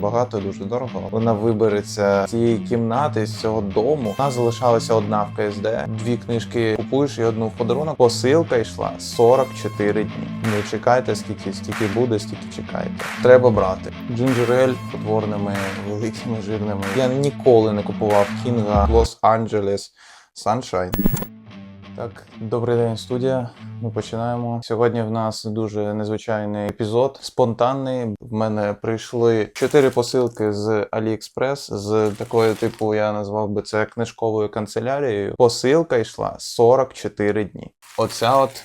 багато, дуже дорого. Вона вибереться з цієї кімнати, з цього дому. Нас залишалася одна в КСД. Дві книжки купуєш і одну в подарунок. Посилка йшла 44 дні. Не чекайте, скільки скільки буде, стільки чекайте. Треба брати. Джинджерель потворними, великими, жирними. Я ніколи не купував Кінга Лос-Анджелес Sunshine. Так, добрий день, студія. Ми починаємо. Сьогодні в нас дуже незвичайний епізод, спонтанний. В мене прийшли чотири посилки з AliExpress, з такою, типу, я назвав би це книжковою канцелярією. Посилка йшла 44 дні. Оця от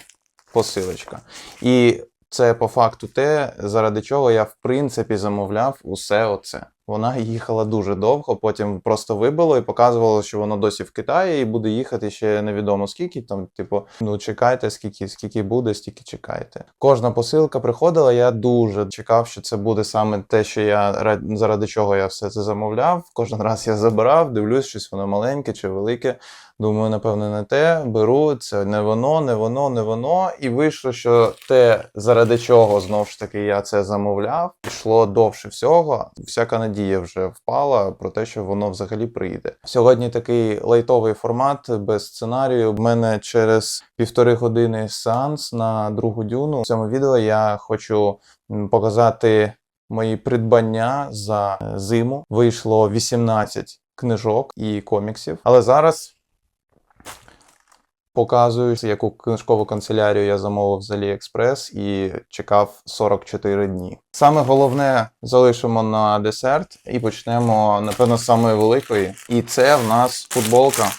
посилочка. І це по факту те, заради чого я в принципі замовляв усе оце. Вона їхала дуже довго, потім просто вибило і показувало, що воно досі в Китаї і буде їхати ще невідомо скільки. Там, типу, ну чекайте, скільки, скільки буде, стільки чекайте. Кожна посилка приходила. Я дуже чекав, що це буде саме те, що я ра- заради чого я все це замовляв. Кожен раз я забирав, дивлюсь, щось воно маленьке чи велике. Думаю, напевне, не те. Беру це не воно, не воно, не воно. І вийшло, що те, заради чого знову ж таки я це замовляв, пішло довше всього. Всяка надія вже впала про те, що воно взагалі прийде. Сьогодні такий лайтовий формат без сценарію. В мене через півтори години сеанс на другу дюну. В цьому відео я хочу показати мої придбання за е, зиму. Вийшло 18 книжок і коміксів. Але зараз показую, яку книжкову канцелярію я замовив з AliExpress і чекав 44 дні. Саме головне залишимо на десерт і почнемо, напевно, з самої великої. І це в нас футболка.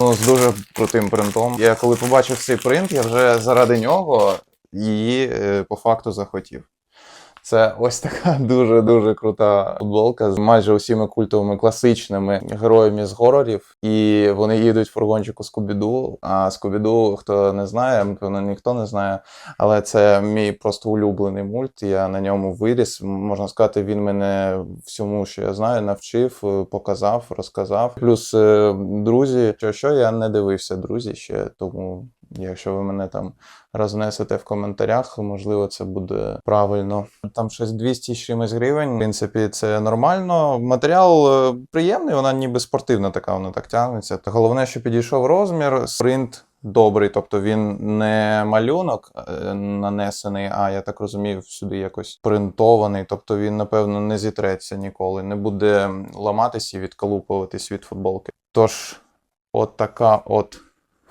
Ну, з дуже крутим принтом. Я коли побачив цей принт, я вже заради нього її е, по факту захотів. Це ось така дуже-дуже крута футболка з майже усіма культовими класичними героями з горорів. І вони їдуть в фургончику Скубіду. А Скубіду, хто не знає, напевно, ніхто не знає. Але це мій просто улюблений мульт. Я на ньому виріс. Можна сказати, він мене всьому, що я знаю, навчив, показав, розказав. Плюс е, друзі, що, що я не дивився друзі ще, тому. Якщо ви мене там рознесете в коментарях, можливо, це буде правильно. Там щось 200 з чимось гривень. В принципі, це нормально. Матеріал е, приємний, вона ніби спортивна така, вона так тягнеться. Та головне, що підійшов розмір, принт добрий, тобто він не малюнок е, нанесений, а я так розумію, сюди якось принтований. Тобто він, напевно, не зітреться ніколи, не буде ламатися і відколупуватись від футболки. Тож, от така от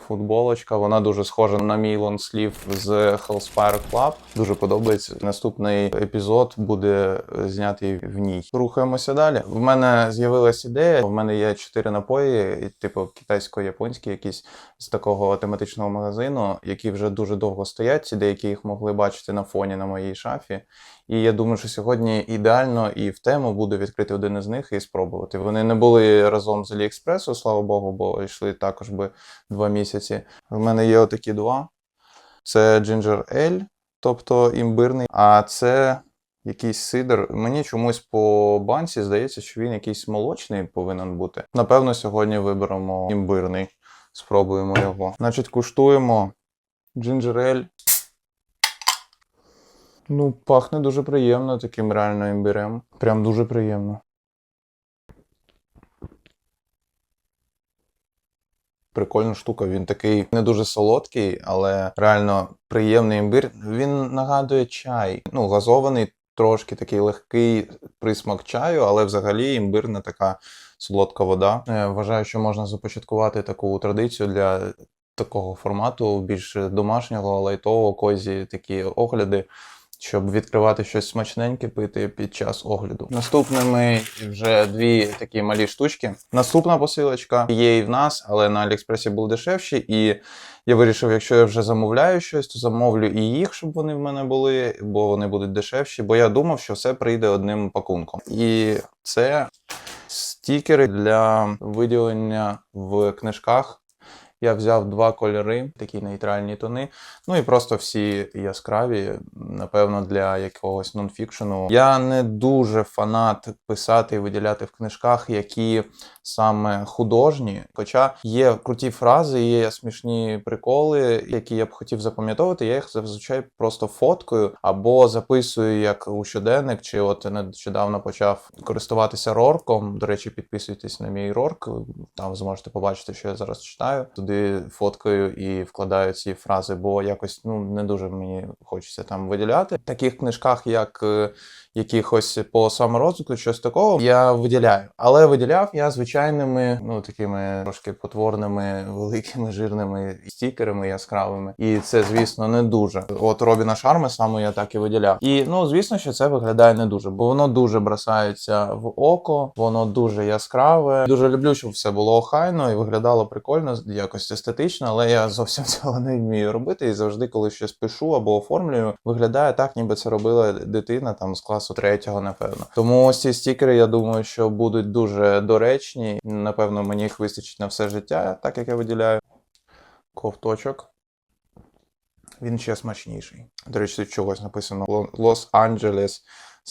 футболочка. Вона дуже схожа на мій лонслів з Hellspire Club. Дуже подобається. Наступний епізод буде знятий в ній. Рухаємося далі. В мене з'явилась ідея. В мене є чотири напої, типу китайсько-японські, якісь з такого тематичного магазину, які вже дуже довго стоять. Ці деякі їх могли бачити на фоні на моїй шафі. І я думаю, що сьогодні ідеально і в тему буде відкрити один із них і спробувати. Вони не були разом з Аліекспресу, слава Богу, бо йшли також би два місяці. В мене є отакі два. Це Ginger Ale, тобто імбирний, а це якийсь сидр. Мені чомусь по банці здається, що він якийсь молочний повинен бути. Напевно, сьогодні виберемо імбирний. Спробуємо його. Значить, куштуємо Ale. Ну, пахне дуже приємно таким реально імбирем. Прям дуже приємно. Прикольна штука, він такий не дуже солодкий, але реально приємний імбир. Він нагадує чай. Ну, газований, трошки такий легкий присмак чаю, але взагалі імбирна така солодка вода. Е, Вважаю, що можна започаткувати таку традицію для такого формату, більш домашнього, лайтового, козі такі огляди щоб відкривати щось смачненьке пити під час огляду. Наступними вже дві такі малі штучки. Наступна посилочка є і в нас, але на Аліекспресі були дешевші. І я вирішив, якщо я вже замовляю щось, то замовлю і їх, щоб вони в мене були, бо вони будуть дешевші. Бо я думав, що все прийде одним пакунком. І це стікери для виділення в книжках. Я взяв два кольори, такі нейтральні тони. Ну і просто всі яскраві, напевно, для якогось нонфікшену. Я не дуже фанат писати і виділяти в книжках, які саме художні. Хоча є круті фрази, є смішні приколи, які я б хотів запам'ятовувати. Я їх зазвичай просто фоткою або записую як у щоденник, чи от нещодавно почав користуватися рорком. До речі, підписуйтесь на мій рорк. Там зможете побачити, що я зараз читаю. Туди фоткаю і вкладаю ці фрази, бо якось ну не дуже мені хочеться там виділяти. В таких книжках, як е, якихось по саморозвитку, щось такого, я виділяю. Але виділяв я звичайними, ну такими трошки потворними, великими жирними стікерами яскравими. І це, звісно, не дуже. От Робіна Шарми саме я так і виділяв. І ну, звісно, що це виглядає не дуже, бо воно дуже бросається в око, воно дуже яскраве. Дуже люблю, щоб все було охайно і виглядало прикольно, якось естетично, але я зовсім цього не вмію робити. І завжди, коли щось пишу або оформлюю, виглядає так, ніби це робила дитина там з класу третього, напевно. Тому ось ці стікери, я думаю, що будуть дуже доречні. Напевно, мені їх вистачить на все життя, так як я виділяю. Ковточок. Він ще смачніший. До речі, тут чогось написано Лос-Анджелес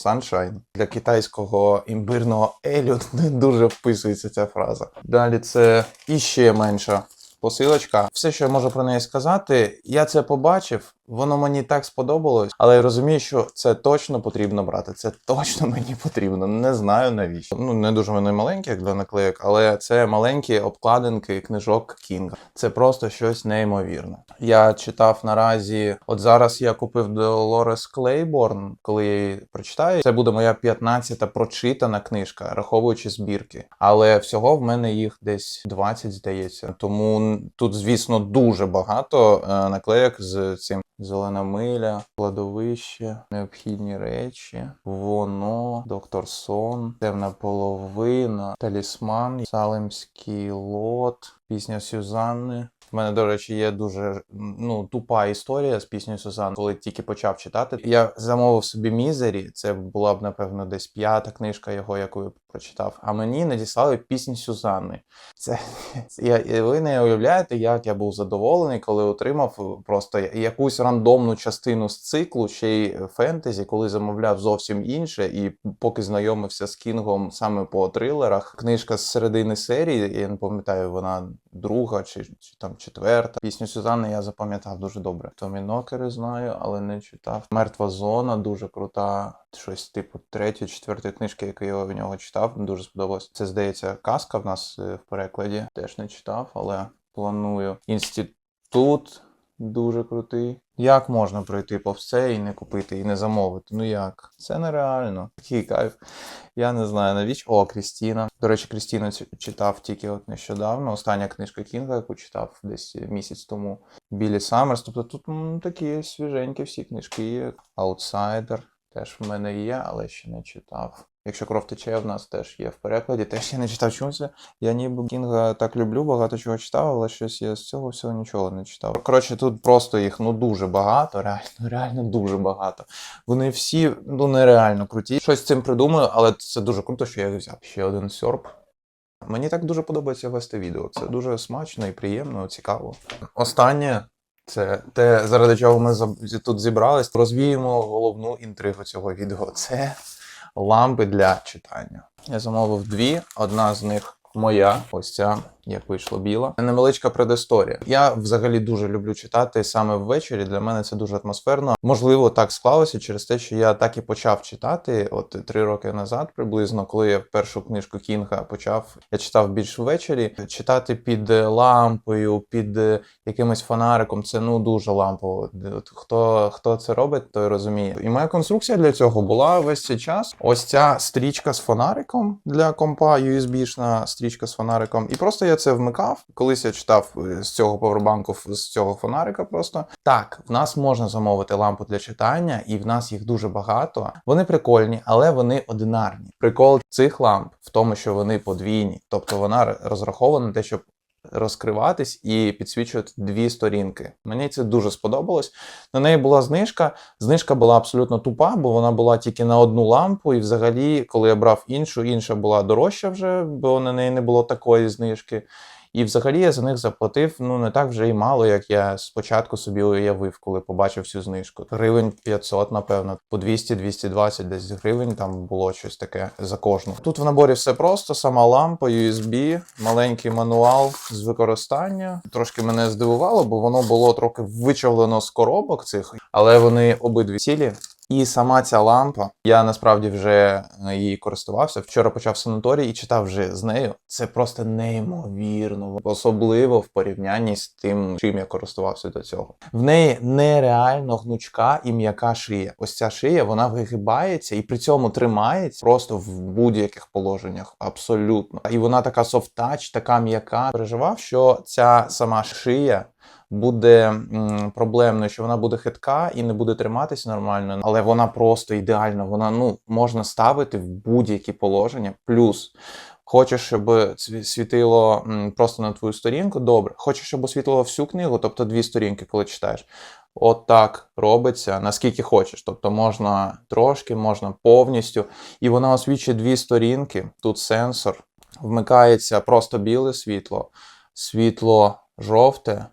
Sunshine. Для китайського імбирного елю не дуже вписується ця фраза. Далі це іще менша посилочка. Все, що я можу про неї сказати, я це побачив. Воно мені так сподобалось, але я розумію, що це точно потрібно брати. Це точно мені потрібно. Не знаю навіщо. Ну не дуже вони маленькі, як для наклеїк, але це маленькі обкладинки книжок Кінга. Це просто щось неймовірне. Я читав наразі. От зараз я купив Долорес Клейборн. Коли я її прочитаю, це буде моя 15-та прочитана книжка, раховуючи збірки. Але всього в мене їх десь 20, здається. Тому тут, звісно, дуже багато е, наклеїк з цим. Зелена миля, кладовище, необхідні речі, воно, доктор Сон, темна половина, талісман, Салемський лот, пісня Сюзанни. Мене, до речі, є дуже ну тупа історія з піснею Сюзанни, коли тільки почав читати. Я замовив собі мізері. Це була б напевно десь п'ята книжка його, яку я прочитав. А мені надіслали пісню Сюзанни. Це я ви не уявляєте, як я був задоволений, коли отримав просто якусь рандомну частину з циклу, ще й фентезі, коли замовляв зовсім інше, і поки знайомився з Кінгом саме по трилерах. Книжка з середини серії, я не пам'ятаю, вона друга чи, чи там четверта. Пісню Сюзанни я запам'ятав дуже добре. Томі Нокери знаю, але не читав. Мертва зона дуже крута. Щось типу третьої, четвертої книжки, яку я в нього читав, дуже сподобалось. Це здається, казка в нас е, в перекладі. Теж не читав, але планую. Інститут дуже крутий. Як можна пройти повз це і не купити, і не замовити? Ну як? Це нереально. Такий кайф. Я не знаю навіщо. О, Крістіна. До речі, Крістіну читав тільки от нещодавно. Остання книжка Кінга, яку читав десь місяць тому. Білі Саммерс. Тобто тут м, такі свіженькі всі книжки є. Аутсайдер теж в мене є, але ще не читав. Якщо кров тече, в нас теж є в перекладі. Теж я не читав чомусь. Я ніби Кінга так люблю, багато чого читав, але щось я з цього всього нічого не читав. Коротше, тут просто їх ну дуже багато, реально, реально дуже багато. Вони всі ну нереально круті. Щось з цим придумаю, але це дуже круто, що я їх взяв. Ще один сьорб. Мені так дуже подобається вести відео. Це дуже смачно і приємно, цікаво. Останнє. Це те, заради чого ми тут зібрались. Розвіємо головну інтригу цього відео. Це лампи для читання. Я замовив дві. Одна з них моя, ось ця, як вийшло біла. Невеличка предісторія. Я взагалі дуже люблю читати саме ввечері. Для мене це дуже атмосферно. Можливо, так склалося через те, що я так і почав читати. От три роки назад, приблизно, коли я першу книжку Кінга почав, я читав більш ввечері. Читати під лампою, під е, якимось фонариком, це ну дуже лампово. От Хто, хто це робить, той розуміє. І моя конструкція для цього була весь цей час. Ось ця стрічка з фонариком для компа, USB-шна стрічка з фонариком. І просто я це вмикав. Колись я читав е, з цього повербанку, з цього фонарика просто. Так, в нас можна замовити лампу для читання, і в нас їх дуже багато. Вони прикольні, але вони одинарні. Прикол цих ламп в тому, що вони подвійні, тобто вона розрахована на те, щоб розкриватись і підсвічувати дві сторінки. Мені це дуже сподобалось. На неї була знижка. Знижка була абсолютно тупа, бо вона була тільки на одну лампу. І взагалі, коли я брав іншу, інша була дорожча вже, бо на неї не було такої знижки. І взагалі я за них заплатив ну не так вже і мало, як я спочатку собі уявив, коли побачив цю знижку. Гривень 500, напевно, по 200-220 десь гривень там було щось таке за кожну. Тут в наборі все просто: сама лампа, USB, маленький мануал з використання. Трошки мене здивувало, бо воно було трохи вичавлено з коробок цих, але вони обидві цілі. І сама ця лампа, я насправді вже е, її користувався. Вчора почав санаторій і читав вже з нею. Це просто неймовірно, особливо в порівнянні з тим, чим я користувався до цього. В неї нереально гнучка і м'яка шия. Ось ця шия вона вигибається і при цьому тримається просто в будь-яких положеннях. Абсолютно. І вона така софт-тач, така м'яка. Переживав, що ця сама шия буде проблемною, що вона буде хитка і не буде триматися нормально, але вона просто ідеальна. Вона ну можна ставити в будь-які положення. Плюс. Хочеш, щоб світило просто на твою сторінку, добре. Хочеш, щоб освітлило всю книгу, тобто дві сторінки, коли читаєш. От так робиться, наскільки хочеш. Тобто можна трошки, можна повністю. І вона освічує дві сторінки. Тут сенсор, вмикається просто біле світло, світло жовте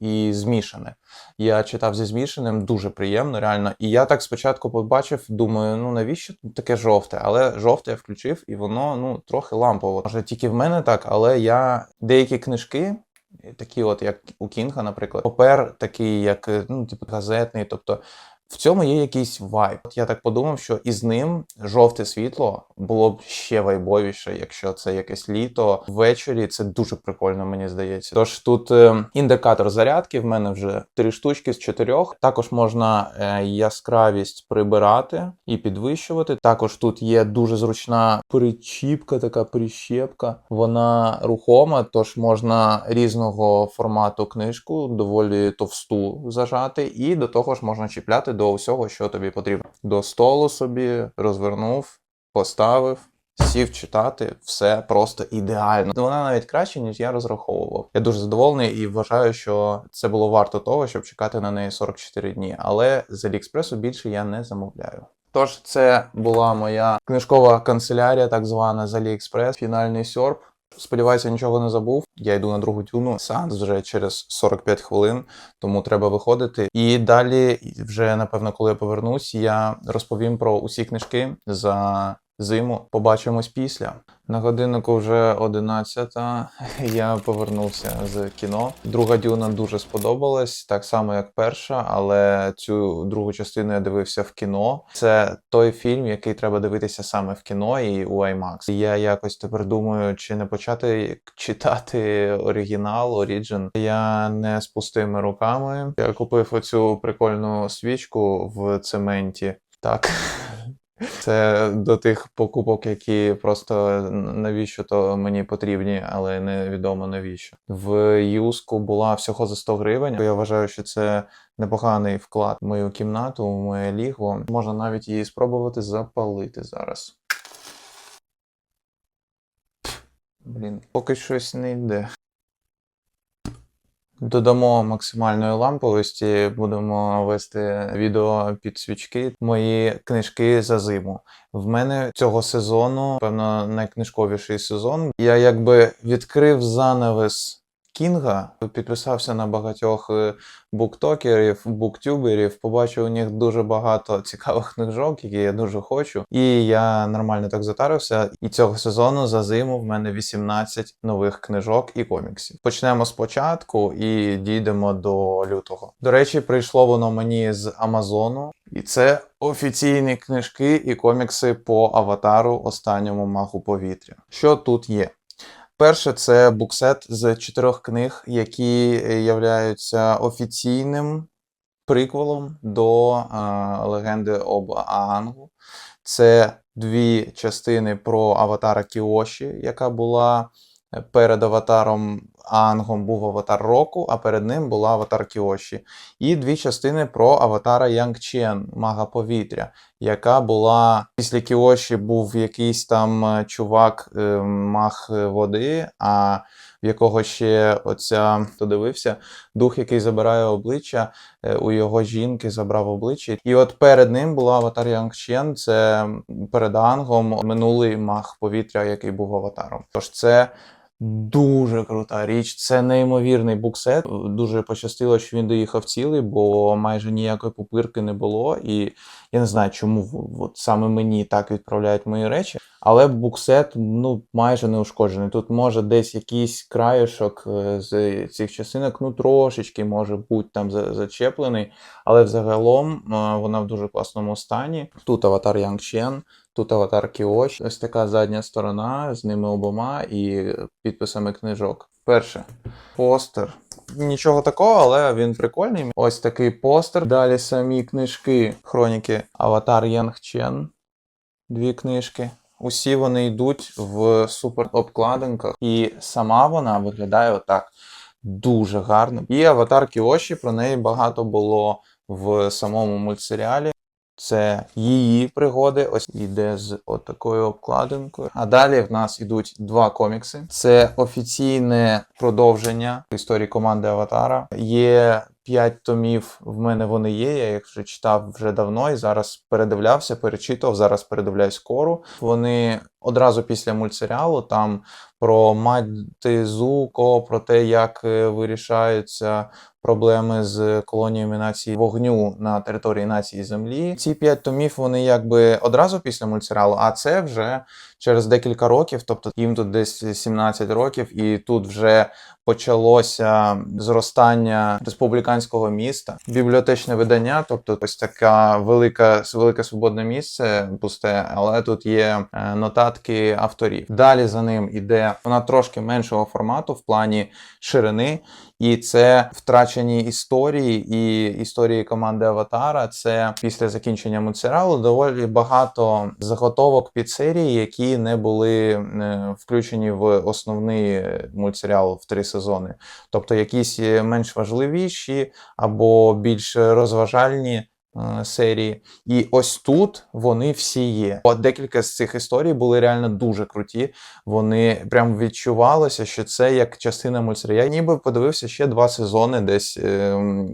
і змішане. Я читав зі змішаним, дуже приємно, реально. І я так спочатку побачив, думаю, ну навіщо таке жовте? Але жовте я включив, і воно ну трохи лампово. Може, тільки в мене так, але я деякі книжки. Такі, от як у Кінга, наприклад, папер такий, як ну, типу газетний. Тобто в цьому є якийсь вайб. От я так подумав, що із ним жовте світло було б ще вайбовіше, якщо це якесь літо. Ввечері це дуже прикольно, мені здається. Тож тут е, індикатор зарядки. В мене вже три штучки з чотирьох. Також можна е, яскравість прибирати і підвищувати. Також тут є дуже зручна причіпка, така прищепка. Вона рухома, тож можна різного формату книжку, доволі товсту зажати, і до того ж можна чіпляти до усього, що тобі потрібно. До столу собі розвернув, поставив. Сів читати, все просто ідеально. Вона навіть краще, ніж я розраховував. Я дуже задоволений і вважаю, що це було варто того, щоб чекати на неї 44 дні. Але з Аліекспресу більше я не замовляю. Тож, це була моя книжкова канцелярія, так звана з Аліекспрес, фінальний сьорб. Сподіваюся, нічого не забув. Я йду на другу тюну. Сеанс вже через 45 хвилин, тому треба виходити. І далі, вже напевно, коли я повернусь, я розповім про усі книжки за зиму. Побачимось після. На годиннику вже 11 Я повернувся з кіно. Друга дюна дуже сподобалась, так само як перша, але цю другу частину я дивився в кіно. Це той фільм, який треба дивитися саме в кіно і у IMAX. Я якось тепер думаю, чи не почати читати оригінал, Origin. Я не з пустими руками. Я купив оцю прикольну свічку в цементі. Так. Це до тих покупок, які просто навіщо то мені потрібні, але невідомо навіщо. В юску була всього за 100 гривень. Я вважаю, що це непоганий вклад в мою кімнату, в моє лігво. Можна навіть її спробувати запалити зараз. Блін, поки щось не йде. Додамо максимальної ламповості, будемо вести відео під свічки. Мої книжки за зиму. В мене цього сезону, певно, найкнижковіший сезон. Я якби відкрив занавес Кінга, підписався на багатьох е, буктокерів, буктюберів, побачив у них дуже багато цікавих книжок, які я дуже хочу. І я нормально так затарився. І цього сезону за зиму в мене 18 нових книжок і коміксів. Почнемо спочатку і дійдемо до лютого. До речі, прийшло воно мені з Амазону. І це офіційні книжки і комікси по аватару останньому магу повітря. Що тут є? Перше, це буксет з чотирьох книг, які являються офіційним приквелом до е, легенди об Аангу. Це дві частини про аватара Кіоші, яка була перед аватаром Аангом був аватар року, а перед ним була аватар Кіоші. І дві частини про аватара Янг Чен, мага повітря, яка була після Кіоші був якийсь там е, чувак, е, маг води, а в якого ще оця хто дивився, дух, який забирає обличчя, е, у його жінки забрав обличчя. І от перед ним була аватар Янг Чен, це перед Ангом минулий маг повітря, який був аватаром. Тож це Дуже крута річ. Це неймовірний буксет. Дуже пощастило, що він доїхав цілий, бо майже ніякої пупирки не було. І я не знаю, чому от саме мені так відправляють мої речі. Але буксет ну майже не ушкоджений. Тут може десь якийсь краюшок е, з цих частинок, ну трошечки може бути там за- зачеплений, але взагалом е, вона в дуже класному стані. Тут аватар Янг Чен, тут аватар Кіош. Ось така задня сторона з ними обома і підписами книжок. Перше постер. Нічого такого, але він прикольний. Ось такий постер. Далі самі книжки хроніки Аватар Янг Чен. Дві книжки. Усі вони йдуть в супер обкладинках, і сама вона виглядає отак дуже гарно. І аватар Кіоші про неї багато було в самому мультсеріалі. Це її пригоди. Ось іде з отакою обкладинкою. А далі в нас ідуть два комікси. Це офіційне продовження історії команди Аватара. Є п'ять томів. В мене вони є. Я їх вже читав вже давно і зараз передивлявся, перечитував. Зараз передивляюсь кору. Вони одразу після мультсеріалу там про мати Зуко, про те, як е, вирішаються проблеми з колоніями нації вогню на території нації Землі. Ці п'ять томів вони якби одразу після мультсеріалу, а це вже через декілька років, тобто їм тут десь 17 років, і тут вже почалося зростання республіканського міста, бібліотечне видання, тобто ось така велика велике свободне місце, пусте, але тут є е, нотатки авторів. Далі за ним іде вона трошки меншого формату в плані ширини, і це втрачені історії і історії команди Аватара. Це після закінчення мультсеріалу доволі багато заготовок під серії, які не були е, включені в основний мультсеріал в три сезони. Тобто якісь е, менш важливіші або більш розважальні. Е, Серії, і ось тут вони всі є. От декілька з цих історій були реально дуже круті. Вони прям відчувалося, що це як частина мультсеріалу. Я ніби подивився ще два сезони десь ем,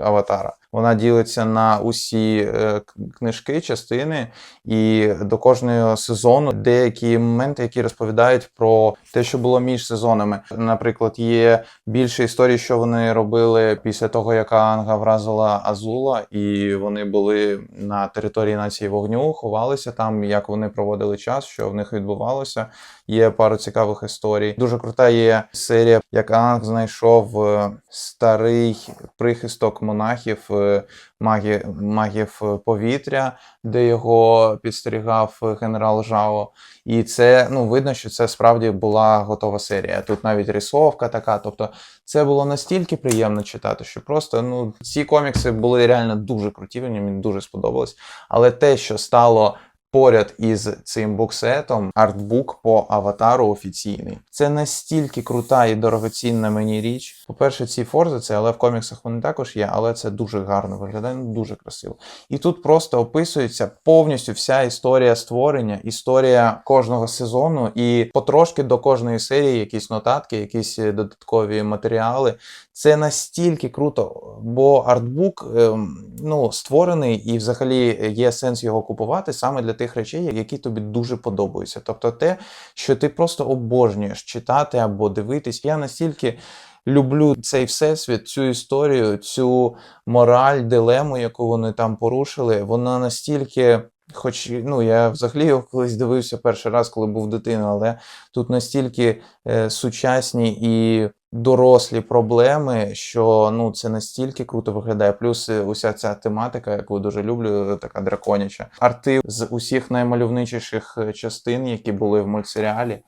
Аватара. Вона ділиться на усі е, книжки, частини, і до кожного сезону деякі моменти, які розповідають про те, що було між сезонами. Наприклад, є більше історій, що вони робили після того, як Анга вразила Азула, і вони були на території нації вогню, ховалися там, як вони проводили час, що в них відбувалося. Є пару цікавих історій. Дуже крута є серія, як Анг знайшов е, старий прихисток монахів, е, магі, магів е, повітря, де його підстерігав генерал Жао. І це ну видно, що це справді була готова серія. Тут навіть рисовка така. Тобто, це було настільки приємно читати, що просто ну ці комікси були реально дуже круті. Мені дуже сподобалось. Але те, що стало поряд із цим буксетом артбук по аватару офіційний. Це настільки крута і дорогоцінна мені річ. По-перше, ці форзи, це але в коміксах вони також є, але це дуже гарно виглядає, ну, дуже красиво. І тут просто описується повністю вся історія створення, історія кожного сезону, і потрошки до кожної серії якісь нотатки, якісь е, додаткові матеріали. Це настільки круто, бо артбук ем, ну, створений і взагалі є сенс його купувати саме для тих речей, які тобі дуже подобаються. Тобто те, що ти просто обожнюєш читати або дивитись. Я настільки. Люблю цей всесвіт, цю історію, цю мораль, дилему, яку вони там порушили. Вона настільки, хоч ну я взагалі його колись дивився перший раз, коли був дитиною, але тут настільки е, сучасні і дорослі проблеми, що ну це настільки круто виглядає. Плюс е, уся ця тематика, яку дуже люблю, така драконяча. Арти з усіх наймальовничіших е, частин, які були в мультсеріалі,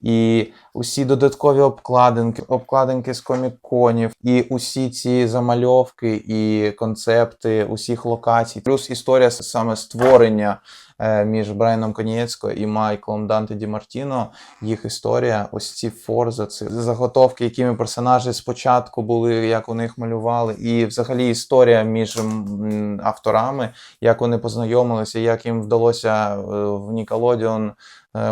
і усі додаткові обкладинки, обкладинки з коміконів, і усі ці замальовки і концепти усіх локацій, плюс історія саме створення е, між Брайаном Конієцько і Майклом Данте Ді Мартіно. Їх історія, ось ці форзи, ці заготовки, якими персонажі спочатку були, як у них малювали, і взагалі історія між авторами, як вони познайомилися, як їм вдалося е, в Ніколодіон е,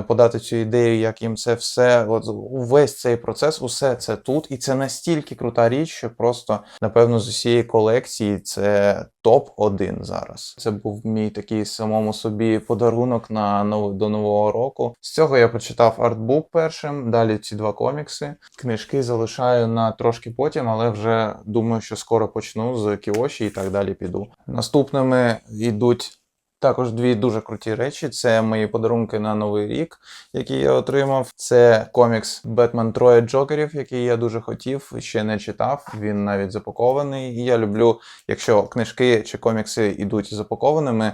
подати цю ідею, як їм це все, от увесь цей процес, усе це тут, і це настільки крута річ, що просто напевно з усієї колекції це топ-1 зараз. Це був мій такий самому собі подарунок на до нового року. З цього я почитав артбук першим, далі ці два комікси. Книжки залишаю на трошки потім, але вже думаю, що скоро почну з Кіоші і так далі піду. Наступними йдуть. Також дві дуже круті речі. Це мої подарунки на новий рік, які я отримав. Це комікс Бетмен Троє Джокерів, який я дуже хотів, ще не читав. Він навіть запакований. І я люблю, якщо книжки чи комікси йдуть запакованими,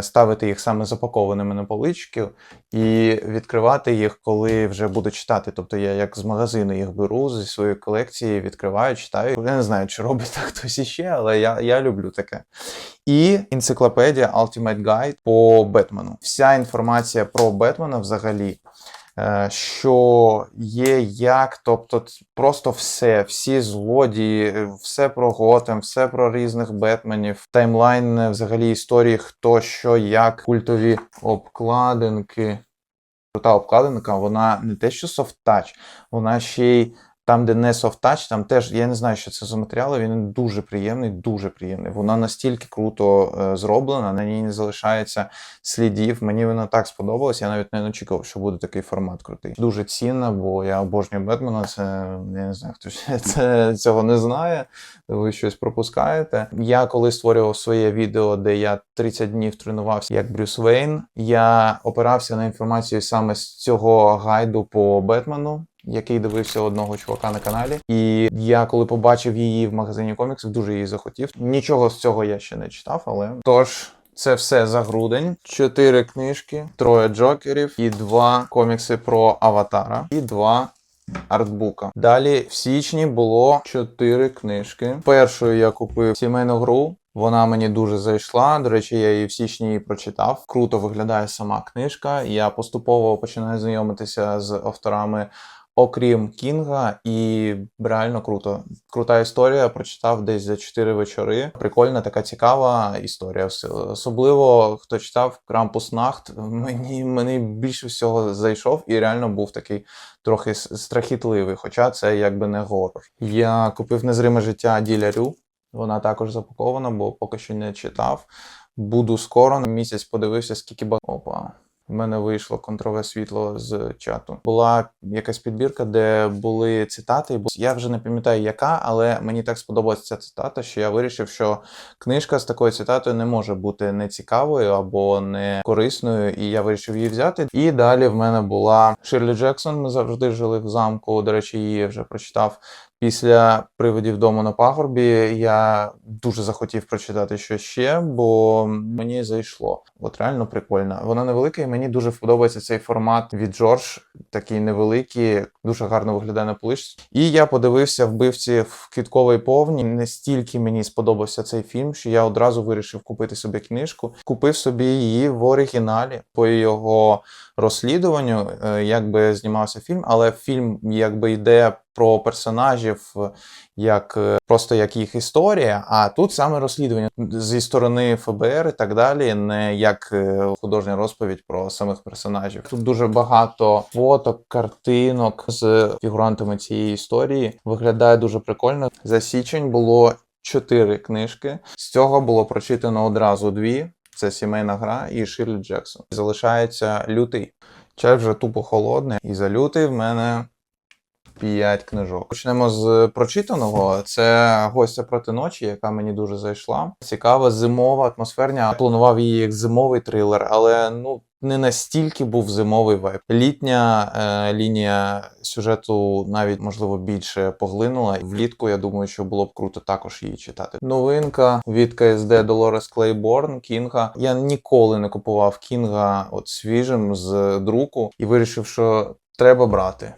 ставити їх саме запакованими на полички і відкривати їх, коли вже буду читати. Тобто я як з магазину їх беру зі своєї колекції, відкриваю, читаю. Я не знаю, чи робить так хтось іще, але я, я люблю таке. І енциклопедія Ultimate Guide по Бетмену. Вся інформація про Бетмена взагалі. Е, Що є, як, тобто просто все, всі злодії, е, все про Готем, все про різних Бетменів, таймлайн е, взагалі історії, хто що, як, культові обкладинки. Та обкладинка, вона не те, що софт-тач, вона ще й там, де не софт-тач, там теж я не знаю, що це за матеріал, він дуже приємний, дуже приємний. Вона настільки круто е, зроблена, на ній не залишається слідів. Мені вона так сподобалась. Я навіть не очікував, що буде такий формат крутий. Дуже цінна, бо я обожнюю Бетмена. Це я не знаю, хто це цього не знає. Ви щось пропускаєте. Я коли створював своє відео, де я 30 днів тренувався як Брюс Вейн, я опирався на інформацію саме з цього гайду по Бетмену. Який дивився одного чувака на каналі, і я коли побачив її в магазині коміксів, дуже її захотів. Нічого з цього я ще не читав, але тож це все за грудень. Чотири книжки, троє джокерів і два комікси про аватара, і два артбука. Далі в січні було чотири книжки. Першою я купив сімейну гру. Вона мені дуже зайшла. До речі, я її в січні і прочитав. Круто виглядає сама книжка. Я поступово починаю знайомитися з авторами. Окрім Кінга, і реально круто. Крута історія. Прочитав десь за 4 вечори. Прикольна, така цікава історія. Особливо хто читав Крампус Нахт, мені, мені більше всього зайшов і реально був такий трохи страхітливий, хоча це якби не горор. Я купив незриме життя ділярю. Вона також запакована, бо поки що не читав. Буду скоро на місяць подивився, скільки ба. Опа. В мене вийшло контрове світло з чату. Була якась підбірка, де були цитати. Бо Я вже не пам'ятаю, яка, але мені так сподобалася ця цитата, що я вирішив, що книжка з такою цитатою не може бути нецікавою або не корисною, і я вирішив її взяти. І далі в мене була Ширлі Джексон. Ми завжди жили в замку. До речі, її вже прочитав. Після приводів дому на пагорбі я дуже захотів прочитати щось ще, бо мені зайшло. От реально прикольно. Вона невелика, і мені дуже подобається цей формат від Джордж, такий невеликий, дуже гарно виглядає на поличці. І я подивився вбивці в квітковій повні. Настільки мені сподобався цей фільм, що я одразу вирішив купити собі книжку. Купив собі її в оригіналі по його розслідуванню, е, якби знімався фільм, але фільм якби йде про персонажів як е, просто як їх історія, а тут саме розслідування зі сторони ФБР і так далі, не як е, художня розповідь про самих персонажів. Тут дуже багато фоток, картинок з фігурантами цієї історії. Виглядає дуже прикольно. За січень було чотири книжки. З цього було прочитано одразу дві. Це сімейна гра і Ширлі Джексон. Залишається лютий. Чай вже тупо холодний, і за лютий в мене 5 книжок. Почнемо з прочитаного. Це гостя проти ночі, яка мені дуже зайшла. Цікава, зимова, атмосферня. Планував її як зимовий трилер, але ну. Не настільки був зимовий вайб. Літня е, лінія сюжету навіть можливо більше поглинула. Влітку я думаю, що було б круто також її читати. Новинка від КСД Долорес Клейборн Кінга. Я ніколи не купував Кінга от свіжим з друку і вирішив, що треба брати.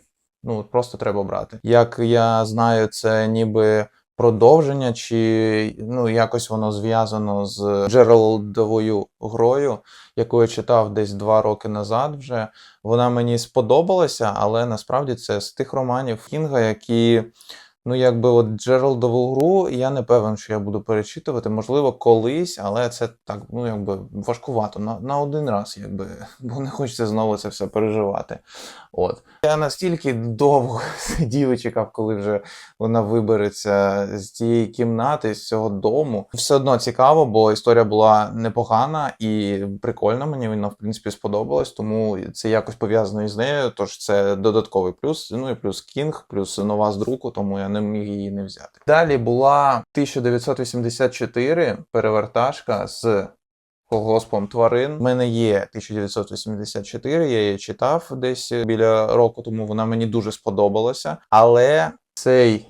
Ну, просто треба брати. Як я знаю, це ніби продовження, чи ну, якось воно зв'язано з Джералдовою грою, яку я читав десь два роки назад вже. Вона мені сподобалася, але насправді це з тих романів Кінга, які Ну, якби от Джералдову гру я не певен, що я буду перечитувати. Можливо, колись, але це так, ну якби важкувато. На, на один раз, якби, бо не хочеться знову це все переживати. От. Я настільки довго сидів і чекав, коли вже вона вибереться з тієї кімнати, з цього дому. Все одно цікаво, бо історія була непогана і прикольна. Мені вона в принципі сподобалась, тому це якось пов'язано із нею. Тож це додатковий плюс. Ну і плюс Кінг, плюс нова з друку, тому я не міг її не взяти. Далі була 1984 переверташка з колгоспом тварин. У мене є 1984, я її читав десь біля року, тому вона мені дуже сподобалася. Але цей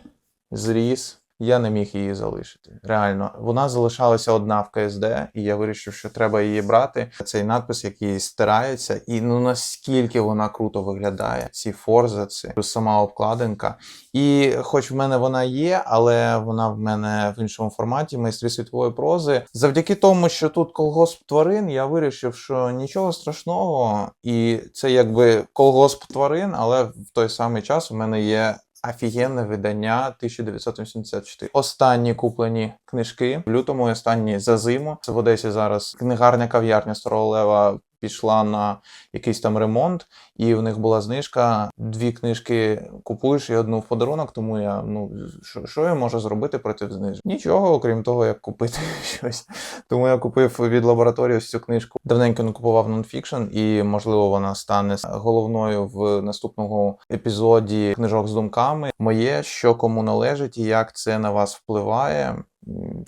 зріз. Я не міг її залишити. Реально, вона залишалася одна в КСД, і я вирішив, що треба її брати. Цей надпис, який стирається, і ну наскільки вона круто виглядає. Ці форзаци, сама обкладинка. І хоч в мене вона є, але вона в мене в іншому форматі майстри світової прози. Завдяки тому, що тут колгосп тварин, я вирішив, що нічого страшного, і це якби колгосп тварин, але в той самий час у мене є. Офігенне видання 1984. Останні куплені книжки в лютому, останні за зиму. Це в Одесі зараз книгарня кав'ярня Старого Лева пішла на якийсь там ремонт, і в них була знижка. Дві книжки купуєш і одну в подарунок. Тому я ну що, що я можу зробити проти знижки? Нічого, окрім того, як купити щось. Тому я купив від лабораторії цю книжку. Давненько не купував нонфікшн, і можливо вона стане головною в наступному епізоді книжок з думками. Моє, що кому належить і як це на вас впливає.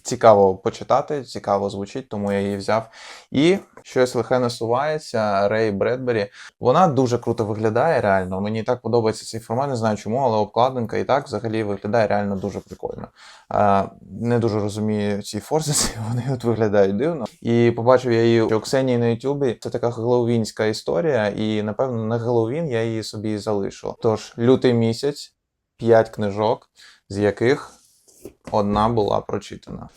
Цікаво почитати, цікаво звучить, тому я її взяв. І щось лихе насувається. Рей Бредбері. Вона дуже круто виглядає реально. Мені так подобається цей формат, не знаю чому, але обкладинка і так взагалі виглядає реально дуже прикольно. Е, не дуже розумію ці форзиці, вони от виглядають дивно. І побачив я її у Ксенії на Ютубі. Це така геловінська історія, і напевно на Геловін я її собі залишу. Тож, лютий місяць, 5 книжок, з яких одна була прочитана.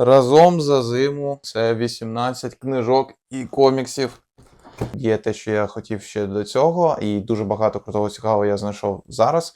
Разом за зиму це 18 книжок і коміксів. Є те, що я хотів ще до цього, і дуже багато крутого цікавого я знайшов зараз.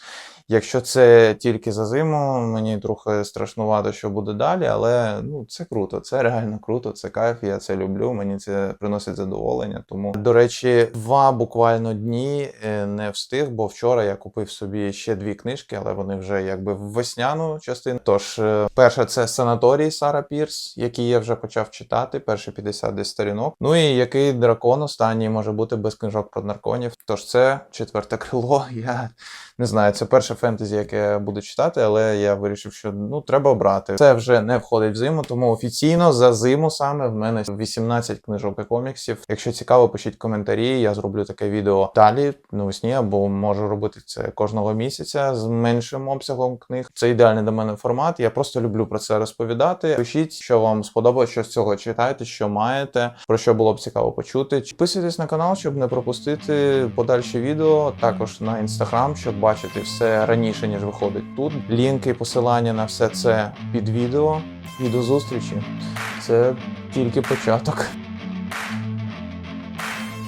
Якщо це тільки за зиму, мені трохи страшнувато, що буде далі, але ну це круто, це реально круто, це кайф, я це люблю, мені це приносить задоволення. Тому, до речі, два буквально дні е, не встиг, бо вчора я купив собі ще дві книжки, але вони вже якби в весняну частину. Тож, е, перша це санаторій Сара Пірс, який я вже почав читати, перші 50 десь сторінок. Ну і який дракон останній може бути без книжок про драконів. Тож це четверте крило. Я не знаю, це перше фентезі, яке буду читати, але я вирішив, що ну треба обрати. Це вже не входить в зиму, тому офіційно за зиму саме в мене 18 книжок і коміксів. Якщо цікаво, пишіть коментарі. Я зроблю таке відео далі навесні, або можу робити це кожного місяця з меншим обсягом книг. Це ідеальний для мене формат. Я просто люблю про це розповідати. Пишіть, що вам сподобалось, що з цього читаєте, що маєте, про що було б цікаво почути. Підписуйтесь на канал, щоб не пропустити подальші відео. Також на інстаграм, щоб бачити все раніше ніж виходить тут. Лінки посилання на все це під відео. І до зустрічі. Це тільки початок.